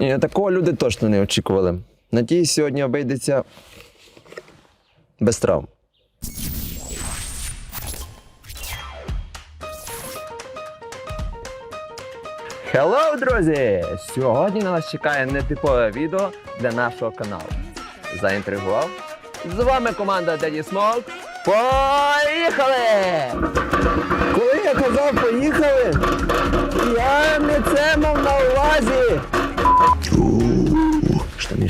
Такого люди точно не очікували. Надіюсь, сьогодні обійдеться без травм. Hello, друзі! Сьогодні на нас чекає нетипове відео для нашого каналу. Заінтригував? З вами команда Daddy Smoke. Поїхали! Коли я казав поїхали, я не це мав на увазі.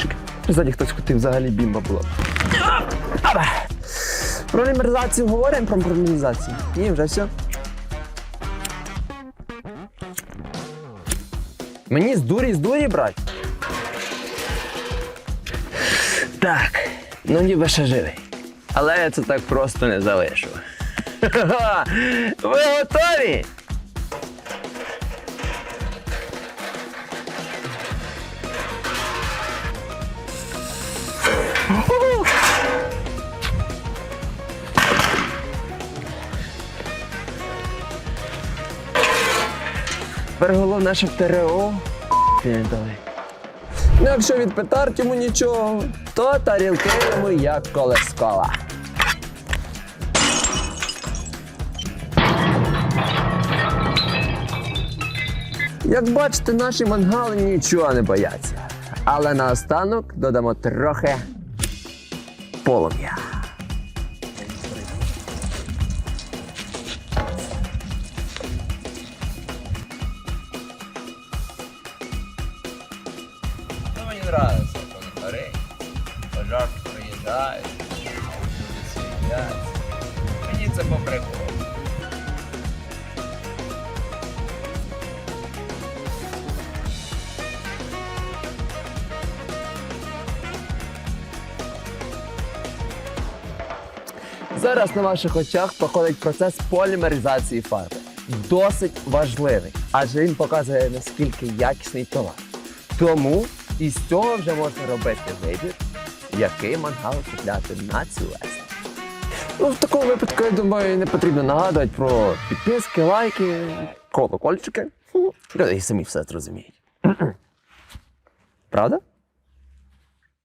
Штанишки. Ззаді хтось хотів взагалі бімба була. Про лімеризацію говоримо про лімеризацію. Ні, вже все. Мені з дурі з дурі брать. Так, ну ніби ще живий. Але я це так просто не залишу. Ви готові? Тепер головне, щоб ТРО не. Ну, якщо від петард йому нічого, то тарілки йому як колескова. Як бачите, наші мангали нічого не бояться. Але наостанок додамо трохи полум'я. Ну, мені нравится, горить. Пожарки приїжджають, люди сидять. Мені це по приколу. Зараз на ваших очах проходить процес полімеризації фарби. Досить важливий, адже він показує наскільки якісний товар. Тому із цього вже можна робити вибір, який мангал купляти на цю весну. Ну, в такому випадку, я думаю, не потрібно нагадувати про підписки, лайки, колокольчики. Люди самі все зрозуміють. Правда?